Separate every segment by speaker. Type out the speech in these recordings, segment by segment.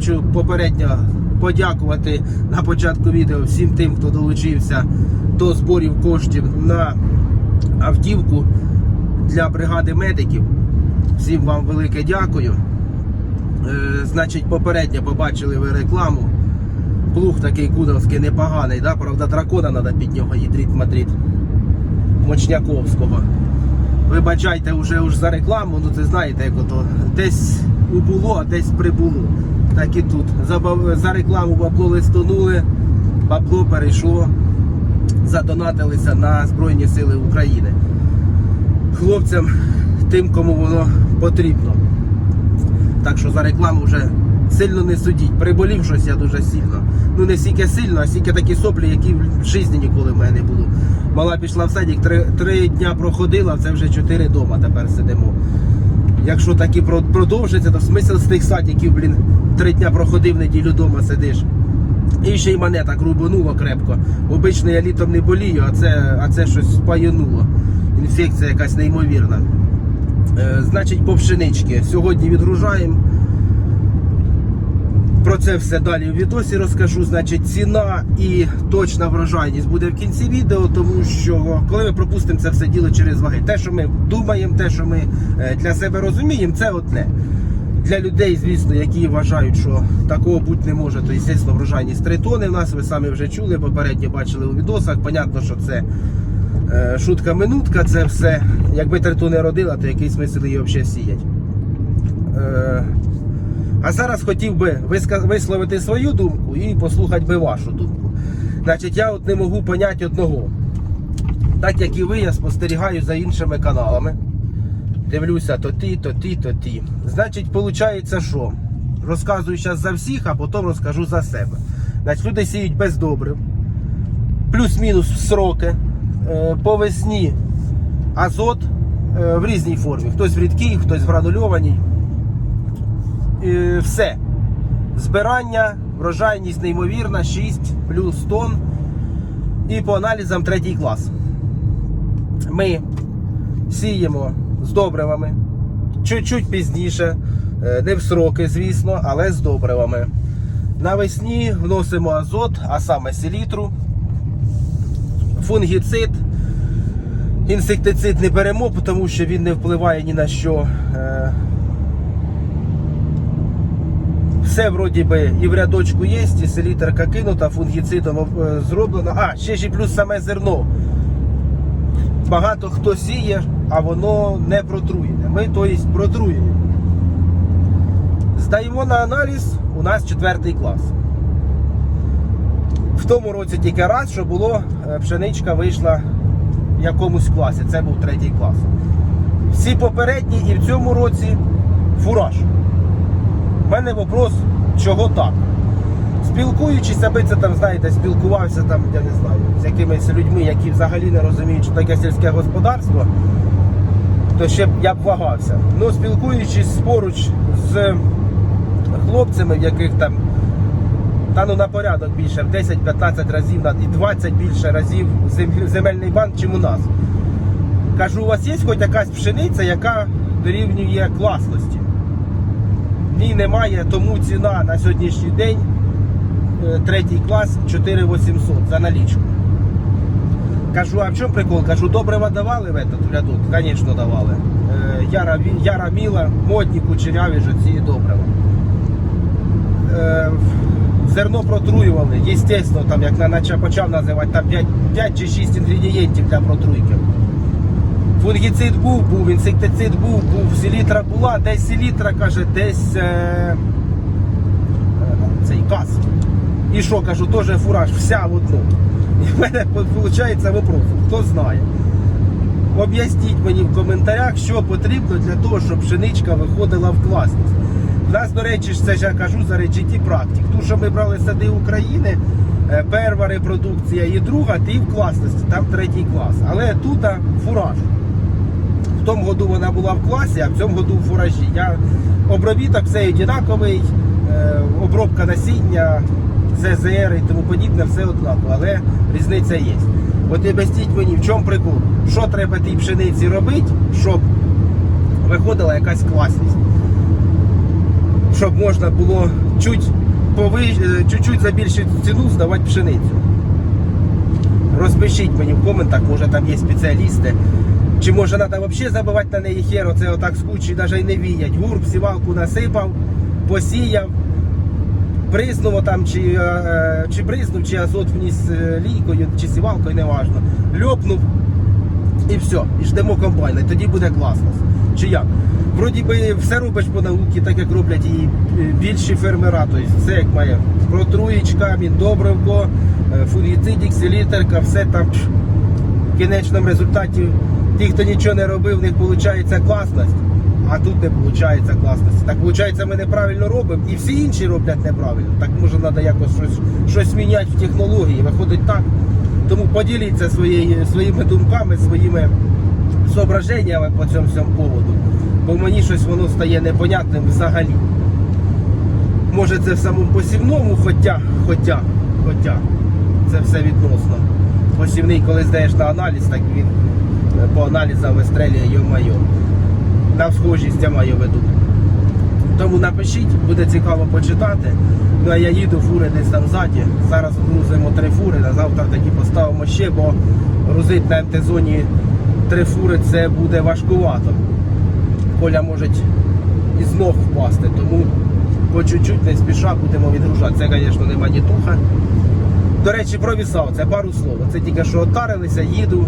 Speaker 1: Хочу попередньо подякувати на початку відео всім тим, хто долучився до зборів коштів на автівку для бригади медиків. Всім вам велике дякую. Е, значить, попередньо побачили ви рекламу. Плуг такий кудовський непоганий, да? правда, дракона треба під нього їдріт мадріт Мочняковського. Вибачайте вже за рекламу, ну це знаєте, як ото десь убуло, а десь прибуло. Так і тут. За, за рекламу бабло листонули, бабло перейшло, задонатилися на Збройні Сили України. Хлопцям, тим, кому воно потрібно. Так що за рекламу вже сильно не судіть. Приболів щось я дуже сильно. Ну не стільки сильно, а стільки такі соплі, які в житті ніколи в мене не було. Мала пішла в садик, три, три дня проходила, це вже чотири дома тепер сидимо. Якщо так і продовжиться, то смисл з тих садиків, блін, три дня проходив, неділю дома сидиш. І ще й мене так рубануло крепко. Обично я літом не болію, а це, а це щось спаянуло. Інфекція якась неймовірна. Е, значить, по пшенички. Сьогодні відгружаємо. Про це все далі в відосі розкажу. Значить, ціна і точна врожайність буде в кінці відео, тому що коли ми пропустимо це все діло через ваги, те, що ми думаємо, те, що ми е, для себе розуміємо, це одне. Для людей, звісно, які вважають, що такого бути не може, то звісно, врожайність 3 тони в нас, ви самі вже чули, попередньо бачили у відосах. Понятно, що це е, шутка-минутка, це все. Якби 3 тони родила, то який смисл її взагалі сіять. Е, а зараз хотів би висловити свою думку і послухати би вашу думку. Значить, я от не можу поняти одного. Так як і ви, я спостерігаю за іншими каналами. Дивлюся то ті, то ті, то ті. Значить, виходить, що? Розказую зараз за всіх, а потім розкажу за себе. Значить, люди сіють без добрив, плюс-мінус сроки, е, по весні азот е, в різній формі. Хтось в рідкій, хтось в гранульованій. Все. Збирання, врожайність неймовірна, 6 плюс тонн. І по аналізам третій клас. Ми сіємо з добривами. Чуть-чуть пізніше, е, не в сроки, звісно, але з добривами. Навесні вносимо азот, а саме селітру, фунгіцид. Інсектицид не беремо, тому що він не впливає ні на що. Е, Все вроді би і в рядочку є, і селітерка кинута, фунгіцидом е, зроблено. А, ще ж і плюс саме зерно. Багато хто сіє, а воно не протруєне. Ми, тобто, протруємо. Здаємо на аналіз, у нас четвертий клас. В тому році тільки раз, що було, е, пшеничка вийшла в якомусь класі. Це був третій клас. Всі попередні і в цьому році фураж. У мене вопрос, чого так? Спілкуючись, аби це там, знаєте, спілкувався там, я не знаю, з якимись людьми, які взагалі не розуміють, що таке сільське господарство, то ще б я б вагався. Ну, спілкуючись поруч з хлопцями, в яких там та ну на порядок більше, в 10-15 разів і 20 більше разів земельний банк, чим у нас. Кажу, у вас є хоч якась пшениця, яка дорівнює класності? Ні, немає, тому ціна на сьогоднішній день е, третій клас 4800 за налічку. Кажу, а в чому прикол? Кажу, добрива давали в этот рядок? Звісно, давали. Е, Яра, Яра Міла, модні, кучеряві ж ці добрива. Е, Зерно протруювали, звісно, там як на наче почав називати, там 5, 5 чи 6 інгредієнтів для протруйки. Фунгіцид був, був, інсектицид був, був, селітра була, десь селітра каже, десь е, е, цей кас. І що кажу, теж фураж, вся в одну. І в мене виходить вопрос, хто знає. Об'ясніть мені в коментарях, що потрібно для того, щоб пшеничка виходила в класність. У нас, до речі, це ж я кажу за GT практик. Ту, що ми брали сади України, е, перша репродукція і друга, ти в класності, там третій клас. Але тут фураж. В тому году вона була в класі, а в цьому году в фуражі. Я, обробіток все однаковий, е, обробка насіння, ЗЗР і тому подібне, все однаково, але різниця є. От і мені, в чому прикол? Що треба тій пшениці робити, щоб виходила якась класність. щоб можна було чуть повиш... е, чуть-чуть ціну здавати пшеницю. Розпишіть мені в коментах, може там є спеціалісти. Чи може треба взагалі забивати на неї херу, це отак з навіть і не віять. Гурб, сівалку насипав, посіяв, бризнув там, чи, е, е, чи бризнув, чи азот вніс е, лійкою, чи сівалкою, неважно. Льопнув і все, і ждемо комбайна, і тоді буде класно. Чи як? Вроді би все робиш по науці, так як роблять і більші фермера. Тобто все як має. Протруєчка, міндобривко, фунгіцидік, селітерка, все там в кінечному результаті ті, хто нічого не робив, в них виходить класність, а тут не виходить класність. Так виходить, ми неправильно робимо, і всі інші роблять неправильно. Так може треба якось щось, щось міняти в технології. Виходить так. Тому поділіться своєю, своїми думками, своїми зображеннями по цьому всьому поводу. Бо мені щось воно стає непонятним взагалі. Може це в самому посівному, хоча, хоча, хоча, це все відносно. Посівний, коли здаєш на аналіз, так він по аналізам вистрелює йо-майо. На схожість я маю виду. Тому напишіть, буде цікаво почитати. Ну а я їду, фури десь там ззаді. Зараз грузимо три фури, на завтра такі поставимо ще, бо грузити на МТ-зоні три фури це буде важкувато. Коля може і знов впасти, тому по чуть-чуть не спіша будемо відгружати. Це, звісно, нема ні туха. До речі, про вісав, це пару слов. Це тільки що отарилися, їду.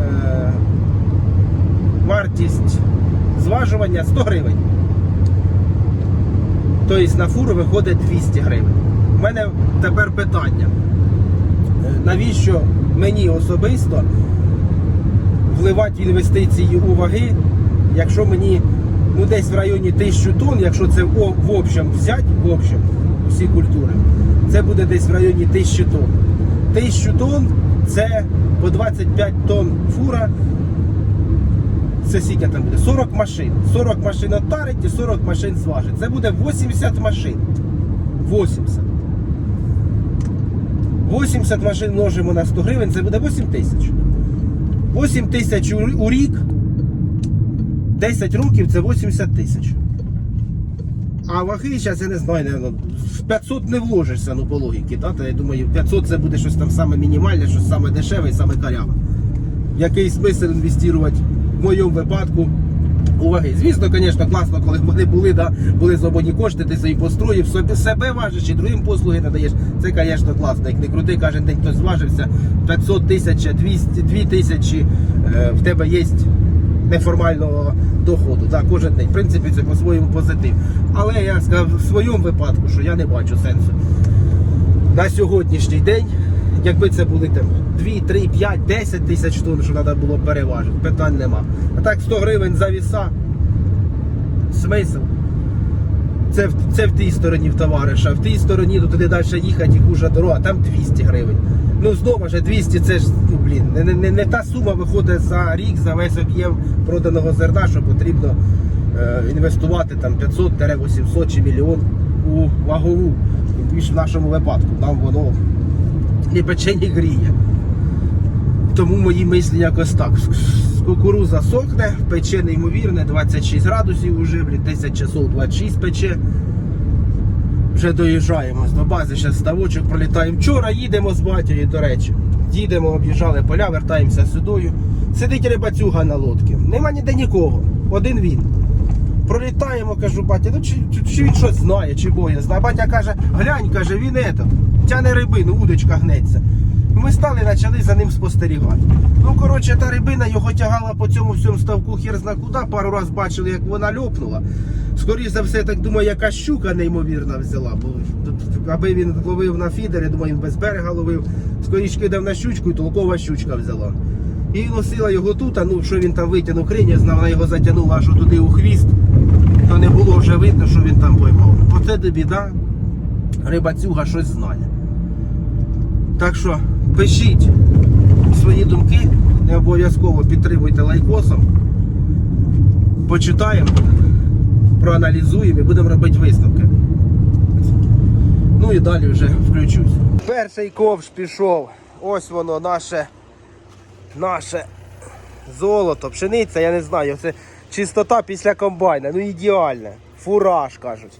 Speaker 1: Е- вартість зважування 100 гривень. Тобто на фуру виходить 200 гривень. У мене тепер питання. Е, Навіщо мені особисто вливати інвестиції у ваги, якщо мені ну, десь в районі 1000 тонн, якщо це в, общем взяти, в общем, усі культури, це буде десь в районі 1000 тонн. 1000 тонн це по 25 тонн фура. Це скільки там буде? 40 машин. 40 машин отарить і 40 машин зважить. Це буде 80 машин. 80. 80 машин множимо на 100 гривень, це буде 8 тисяч. 8 тисяч у- рік. 10 років це 80 тисяч. А ваги зараз я не знаю, в 500 не вложишся, ну по логіки. Та? Та я думаю, 500 це буде щось там саме мінімальне, щось саме дешеве і саме каряве. Який смисл інвестувати в моєму випадку у ваги? Звісно, звісно, класно, коли вони були, да, були свободні кошти, ти собі построїв, собі себе важиш і другим послуги надаєш. Це, звісно, класно. Як не крути, кожен день хтось зважився, 500 тисяч, 200, 2 тисячі, е, в тебе є неформального доходу. Так, кожен день. В принципі, це по-своєму позитив. Але я сказав в своєму випадку, що я не бачу сенсу. На сьогоднішній день, якби це були там 2, 3, 5, 10 тисяч тонн, що треба було переважити, питань нема. А так 100 гривень за віса. Смисл. Це, в- це в тій стороні в товариша, в тій стороні то туди далі їхати і хуже дорога, там 200 гривень. Ну знову ж 200 це ж, ну блін, не, не, не, та сума виходить за рік, за весь об'єм проданого зерна, що потрібно е, інвестувати там 500-800 чи мільйон у вагову. Більш в нашому випадку. Нам воно не пече, ні гріє. Тому мої мислі якось так. Кукуруза сохне, пече неймовірне, 26 градусів уже, блін, 10 часов 26 пече. Вже доїжджаємо до бази, зараз ставочок пролітаємо. Вчора їдемо з батькою, до речі. Їдемо, об'їжджали поля, вертаємося сюди. Сидить рибацюга на лодці. Нема ніде нікого. Один він. Пролітаємо, кажу, батя, ну чи, чи, він щось знає, чи боє знає. Батя каже, глянь, каже, він ето, тяне рибину, удочка гнеться. Ми стали і почали за ним спостерігати. Ну, коротше, та рибина його тягала по цьому всьому ставку хер зна куди. Пару раз бачили, як вона льопнула. Скоріше за все, так думаю, яка щука неймовірна взяла. Бо аби він ловив на фідері, думаю, він без берега ловив. Скоріше кидав на щучку і толкова щучка взяла. І носила його тут, а ну що він там витягнув хрень, знав, вона його затягнула аж туди у хвіст, то не було вже видно, що він там поймав. Оце де біда. Рибацюга щось знає. Так що пишіть свої думки, не обов'язково підтримуйте лайкосом. Почитаємо, проаналізуємо і будемо робити висновки. Ну і далі вже включусь. Перший ковш пішов. Ось воно наше, наше золото, пшениця, я не знаю. Це чистота після комбайна. Ну ідеальна. Фураж кажуть.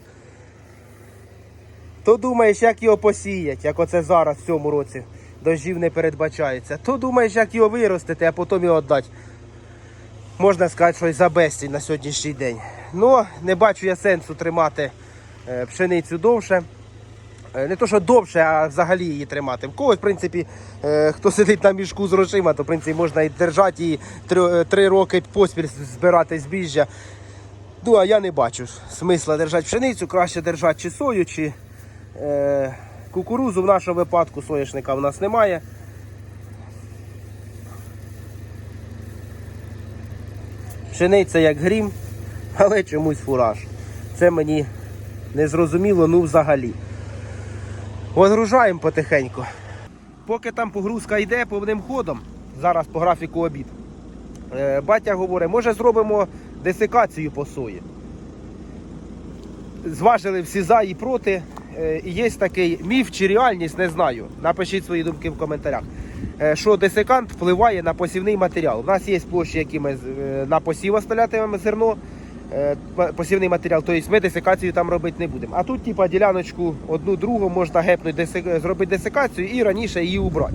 Speaker 1: То думаєш, як його посіять, як оце зараз в цьому році дощів не передбачається, то думаєш, як його виростити, а потім його віддати. Можна сказати, що й за безцінь на сьогоднішній день. Ну, не бачу я сенсу тримати е, пшеницю довше. Е, Не то, що довше, а взагалі її тримати. В когось, в принципі, е, хто сидить на мішку з грошима, то в принципі можна і держати її три, роки поспіль збирати збіжжя. Ну, а я не бачу смисла держати пшеницю, краще держати чи сою, чи кукурузу. В нашому випадку соняшника в нас немає. Пшениця як грім, але чомусь фураж. Це мені не зрозуміло, ну взагалі. Отгружаємо потихеньку. Поки там погрузка йде повним ходом, зараз по графіку обід. е, Батя говорить, може зробимо десикацію по сої. Зважили всі за і проти. Е, є такий міф чи реальність, не знаю. Напишіть свої думки в коментарях. Е, Що десикант впливає на посівний матеріал. У нас є площі, які ми е, на посів оставлятимемо зерно, посівний матеріал, тобто ми десикацію там робити не будемо. А тут, типа, діляночку одну другу можна гепнути, зробити десикацію і раніше її убрати.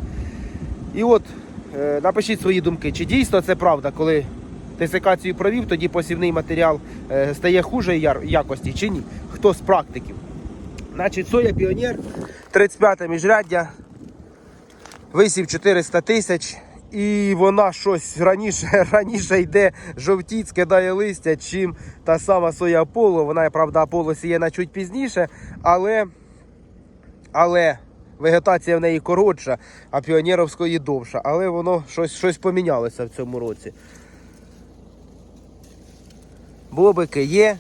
Speaker 1: І от напишіть свої думки, чи дійсно це правда, коли десикацію провів, тоді посівний матеріал стає хуже якості, чи ні? Хто з практиків? Значить, соя піонер, 35 міжряддя, висів 400 тисяч. І вона щось раніше раніше йде жовтіць, кидає листя, чим та сама соя Аполло. Вона, правда, Аполло сіє на чуть пізніше, але, але вегетація в неї коротша, а піонеровської довша. Але воно щось, щось помінялося в цьому році. Бобики є.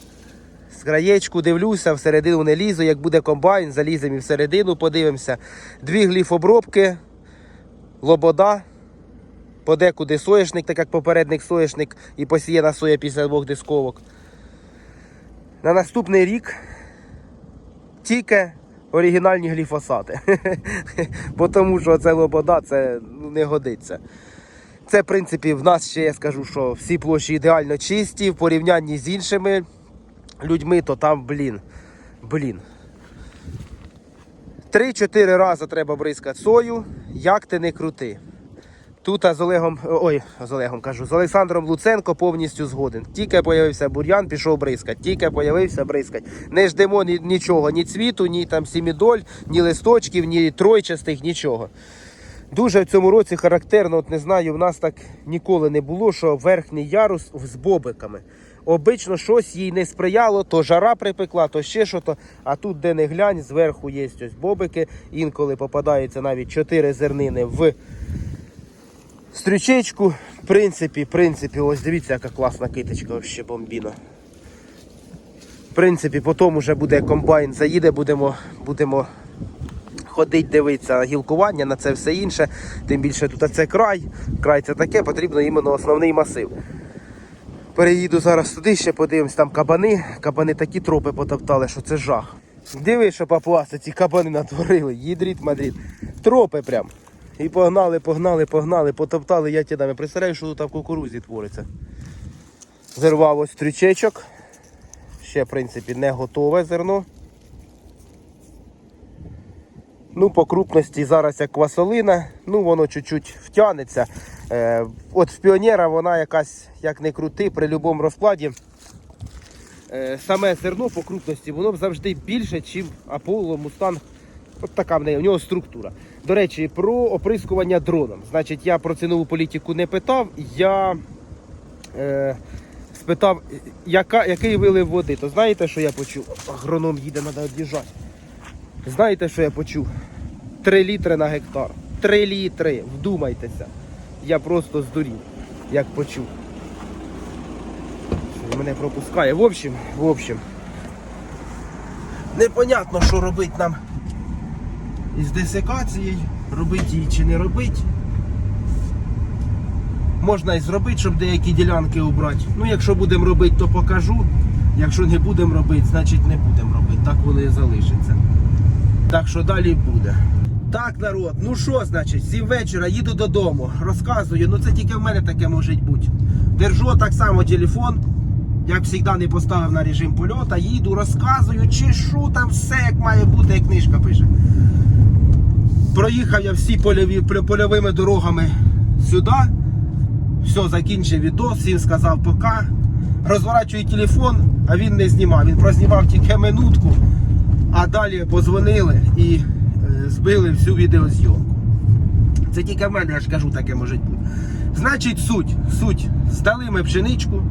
Speaker 1: З краєчку дивлюся, всередину не лізу. Як буде комбайн, заліземо і всередину, подивимося. Дві гліфобробки, лобода, подекуди соєшник, так як попередник соєшник і посіяна соя після двох дисковок. На наступний рік тільки оригінальні гліфосати. Бо тому що це лобода, це ну, не годиться. Це, в принципі, в нас ще я скажу, що всі площі ідеально чисті в порівнянні з іншими людьми, то там, блін, блін. Три-чотири рази треба бризкати сою, як ти не крути. Тут з Олегом, ой, з Олегом кажу, з Олександром Луценко повністю згоден. Тільки появився бур'ян, пішов бризкать. Тільки появився бризкать. Не ждемо ні, нічого, ні цвіту, ні там сімідоль, ні листочків, ні тройчастих, нічого. Дуже в цьому році характерно, от не знаю, в нас так ніколи не було, що верхній ярус з бобиками. Обично щось їй не сприяло, то жара припекла, то ще що то. А тут, де не глянь, зверху є ось бобики. Інколи попадаються навіть 4 зернини в стрічечку. В принципі, в принципі, ось дивіться, яка класна киточка, вообще бомбіна. В принципі, потім вже буде комбайн, заїде, будемо, будемо ходить, дивитися гілкування на це все інше. Тим більше тут це край. Край це таке, потрібно іменно основний масив. Переїду зараз туди, ще подивимось, там кабани. Кабани такі тропи потоптали, що це жах. Диви, що папуаси ці кабани натворили. Їдріт мадріт. Тропи прям. І погнали, погнали, погнали, потоптали я тядами. Представляю, що тут в кукурузі твориться. Зірвав ось стрічечок. Ще, в принципі, не готове зерно. Ну, по крупності зараз як квасолина, ну воно чуть-чуть втягнеться. Е, от в піонера вона якась, як не крути, при будь-якому розкладі. Е, саме зерно по крупності, воно завжди більше, ніж Аполло, Мустанг. От така в неї, у нього структура. До речі, про оприскування дроном. Значить, я про цінову політику не питав. Я е, спитав, яка, який вилив води. То знаєте, що я почув? Агроном їде, треба від'їжджати. Знаєте, що я почув? Три літри на гектар. Три літри. Вдумайтеся. Я просто здурів, як почув. Що Мене пропускає. В общем, в общем. Непонятно, що робити нам із десикацією. Робити її чи не робити. Можна і зробити, щоб деякі ділянки убрати. Ну, якщо будемо робити, то покажу. Якщо не будемо робити, значить не будемо робити. Так воно і залишиться. Так що далі буде. Так, народ, ну що значить, сім вечора їду додому, розказую, ну це тільки в мене таке може бути. Держу так само телефон, як завжди, не поставив на режим польота, їду, розказую, що там все як має бути, як книжка пише. Проїхав я всі польові, польовими дорогами сюди. Все, закінчив відос, він сказав пока. Розворачую телефон, а він не знімав. Він прознімав тільки минутку, а далі позвонили і е, збили всю відеозйомку. Це тільки в мене, я ж кажу, таке може бути. Значить, суть, суть. Здали ми пшеничку.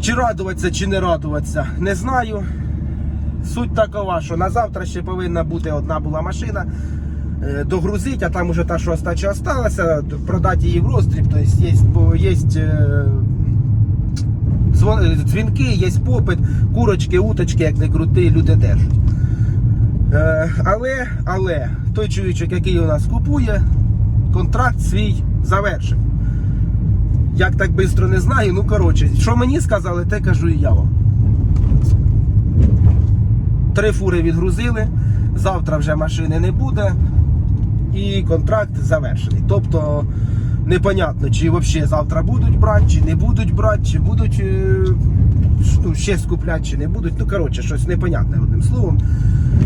Speaker 1: Чи радуватися, чи не радуватися, не знаю. Суть такова, що на завтра ще повинна бути одна була машина. е, Догрузить, а там уже та, що остача осталася, продати її в роздріб. Тобто є, є е, дзвінки, є попит, курочки, уточки, як не крути, люди держать. Е, але, але той чоловічок, який у нас купує, контракт свій завершив. Як так швидко не знаю, ну коротше, що мені сказали, те кажу і я вам. Три фури відгрузили, завтра вже машини не буде, і контракт завершений. Тобто непонятно, чи взагалі завтра будуть брати, чи не будуть брати, чи будуть е, ну, ще скупляти, чи не будуть. Ну, коротше, щось непонятне одним словом.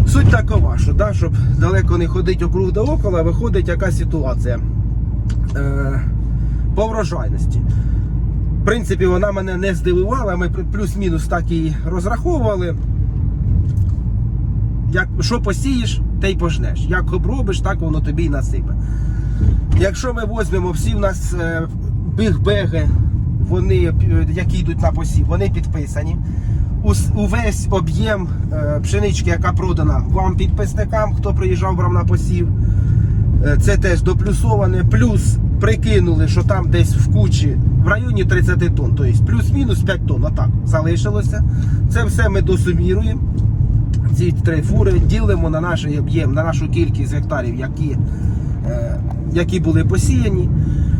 Speaker 1: Суть такова, що да, щоб далеко не ходити округ до окола, виходить яка ситуація. Е, по врожайності. В принципі, вона мене не здивувала, ми плюс-мінус так і розраховували. Як, що посієш, те й пожнеш. Як обробиш, так воно тобі й насипе. Якщо ми візьмемо всі в нас е, бігбеги, вони, е, які йдуть на посів, вони підписані. Увесь об'єм е, пшенички, яка продана вам підписникам, хто приїжджав брав на посів. Це теж доплюсоване. Плюс прикинули, що там десь в кучі в районі 30 тонн, тобто плюс-мінус 5 тонн. Отак залишилося. Це все ми досуміруємо. Ці три фури ділимо на наш об'єм, на нашу кількість гектарів, які, які були посіяні.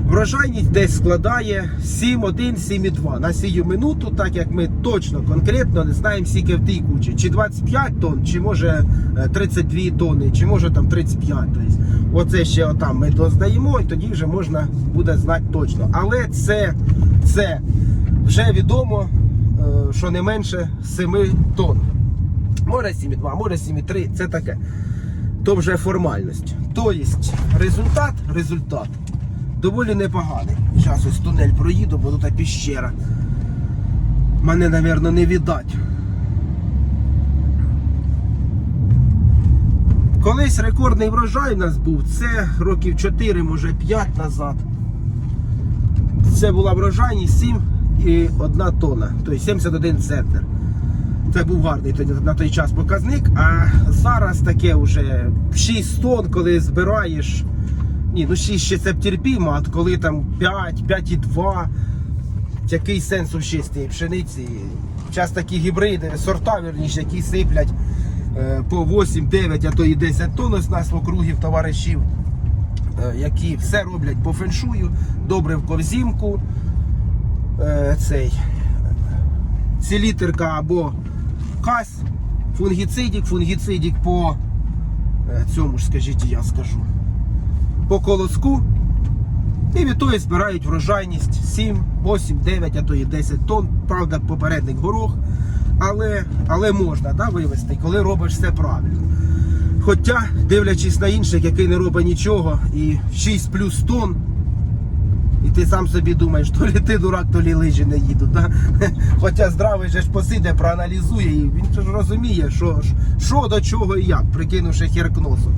Speaker 1: Врожайність десь складає 7,1, 7,2 на сію минуту, так як ми точно конкретно не знаємо, скільки в тій кучі. Чи 25 тонн, чи може е, 32 тонни, чи може там 35. Тобто, оце ще отам ми доздаємо, і тоді вже можна буде знати точно. Але це, це вже відомо, е, що не менше 7 тонн. Може 7,2, може 7,3, це таке. То вже формальність. Тобто результат, результат доволі непоганий. Зараз ось тунель проїду, бо тут піщера. Мене, мабуть, не віддать. Колись рекордний врожай у нас був, це років 4, може 5 назад. Це була врожайність 7 і 1 тонна, тобто 71 центнер. Це був гарний тоді на той час показник. А зараз таке вже 6 тонн, коли збираєш. Ні, ну 6 ще це б терпімо, а коли там 5, 5,2, який сенс з цієї пшениці? Зараз такі гібриди, сорта, вірніше, які сиплять е, по 8, 9, а то і 10 тонн ось нас в округів товаришів, е, які все роблять по феншую, добре в ковзімку. Е, цей селітерка або кась, фунгіцидік, фунгіцидік по е, цьому ж, скажіть, я скажу, по колоску. І від того збирають врожайність 7, 8, 9, а то і 10 тонн. Правда, попередник горох. Але, але можна да, вивезти, коли робиш все правильно. Хоча, дивлячись на інших, який не робить нічого, і 6 плюс тонн, ти сам собі думаєш, то лі ти дурак, то лі лижі не їдуть. Да? Хоча здравий же ж посиде, проаналізує, і він ж розуміє, що, що до чого і як, прикинувши хер к носу.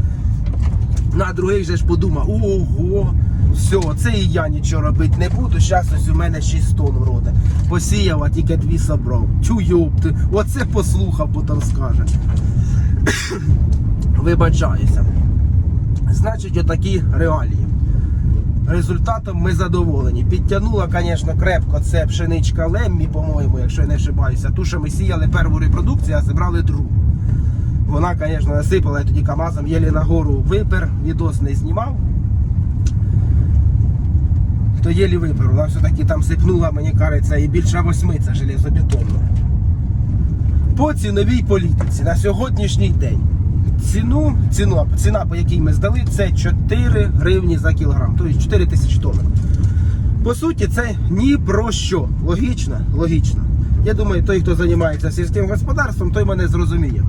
Speaker 1: На другий же ж подумав, ого, все, це і я нічого робити не буду. Зараз ось у мене 6 тонн вроде. Посіяв, а тільки дві собрав. Чу йопти, оце послухав, потім скаже. Вибачаюся. Значить, отакі реалії. Результатом ми задоволені. Підтягнула, звісно, крепко це пшеничка Леммі, по-моєму, якщо я не ошибаюся. Ту, що ми сіяли першу репродукцію, а зібрали другу. Вона, звісно, насипала я тоді КАМАЗом, єлі нагору випер, відос не знімав. То єлі випер, вона все-таки там сипнула, мені кажеться, і більше восьми, це железобетонно. По ціновій політиці на сьогоднішній день. Ціну, ціну, ціна, по якій ми здали, це 4 гривні за кілограм, тобто 4 тисячі тонн. По суті, це ні про що. Логічно? Логічно. Я думаю, той, хто займається сільським господарством, той мене зрозуміє.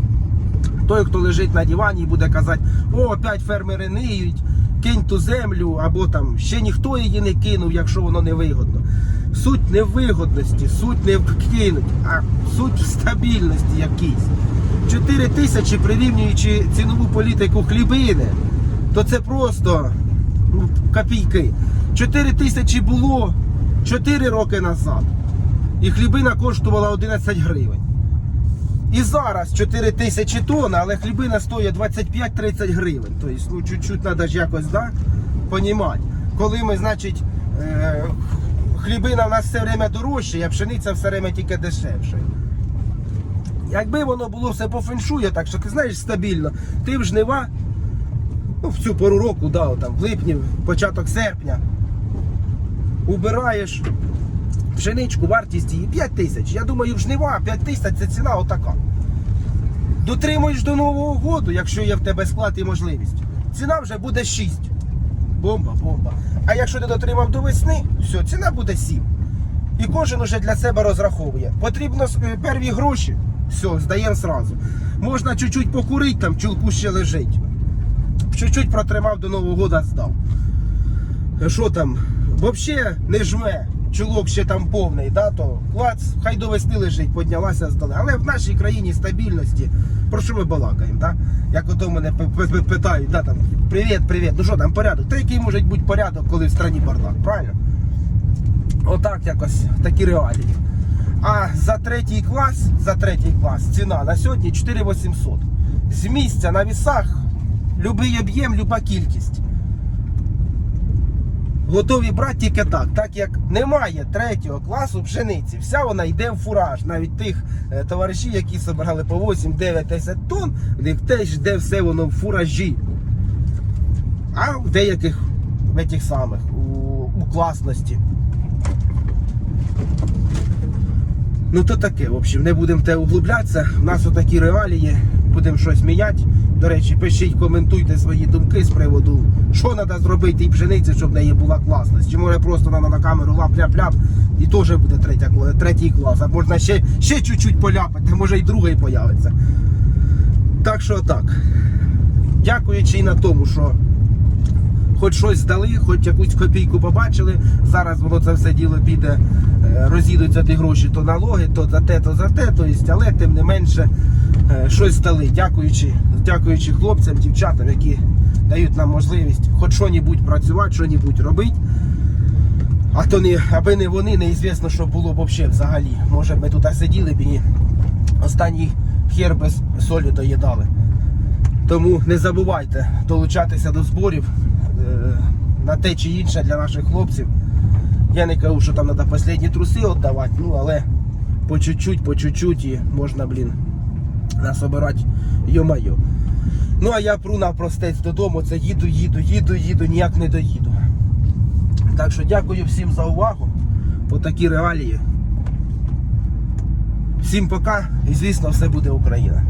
Speaker 1: Той, хто лежить на дивані і буде казати, о, опять фермери ниють, кинь ту землю, або там ще ніхто її не кинув, якщо воно не вигодно. Суть не вигодності, суть не в кинуть, а суть в стабільності якійсь. 4 тисячі прирівнюючи цінову політику хлібини, то це просто ну, копійки. 4 тисячі було 4 роки назад. І хлібина коштувала 11 гривень. І зараз 4 тисячі тонн, але хлібина стоїть 25-30 гривень. Тобто, ну, чуть-чуть треба ж якось да, понімати. Коли ми, значить, е, хлібина в нас все время дорожча, а пшениця все время тільки дешевше. Якби воно було все по феншую, так що ти знаєш стабільно, ти в жнива, ну, в цю пору року, да, там, в липні, початок серпня, убираєш пшеничку, вартість її 5 тисяч. Я думаю, в жнива 5 тисяч це ціна отака. Дотримуєш до Нового року, якщо є в тебе склад і можливість. Ціна вже буде 6. Бомба, бомба. А якщо ти дотримав до весни, все, ціна буде 7. І кожен уже для себе розраховує. Потрібно е, перві гроші, все, здаємо зразу. Можна чуть-чуть покурити, там чулку ще лежить. Чуть-чуть протримав до Нового року, здав. Що там? Взагалі не жме. Чулок ще там повний, да, то клац, хай до весни лежить, піднялася, здали. Але в нашій країні стабільності, про що ми балакаємо, да? Як ото мене питають, да, там, привіт, привіт, ну що там порядок? Та який може бути порядок, коли в страні бардак, правильно? Отак якось такі реалії. А за третій клас, за третій клас ціна на сьогодні 4800. З місця на вісах любий об'єм, люба кількість. Готові брати тільки так, так як немає третього класу пшениці, вся вона йде в фураж. Навіть тих е, товаришів, які збирали по 8, 9, 10 тонн, них теж йде все воно в фуражі. А в деяких в этих самих у, у класності. Ну то таке, в общем, не будемо те углублятися. У нас отакі реалії, будемо щось міняти. До речі, пишіть, коментуйте свої думки з приводу, що треба зробити тій пшениці, щоб в неї була класність. Чи може просто треба на камеру ляп-ляп-ляп і теж буде третя, третій клас. А можна ще, ще чуть-чуть поляпати, може і другий появиться. Так що так. Дякуючи і на тому, що хоч щось здали, хоч якусь копійку побачили. Зараз воно це все діло піде, розійдуться ті гроші, то налоги, то за те, то за те. То есть, але тим не менше е, щось здали. Дякуючи, дякуючи хлопцям, дівчатам, які дають нам можливість хоч що-небудь працювати, що-небудь робити. А то не, аби не вони, неізвісно, що було б взагалі взагалі. Може ми тут сиділи б і останній хер без солі доїдали. Тому не забувайте долучатися до зборів е, на те чи інше для наших хлопців. Я не кажу, що там треба останні труси віддавати, ну але по чуть-чуть, по чуть-чуть і можна, блін, насобирати йо-майо. Ну а я пру на простець додому, це їду, їду, їду, їду, ніяк не доїду. Так що дякую всім за увагу. Отакі реалії. Всім пока і звісно все буде Україна.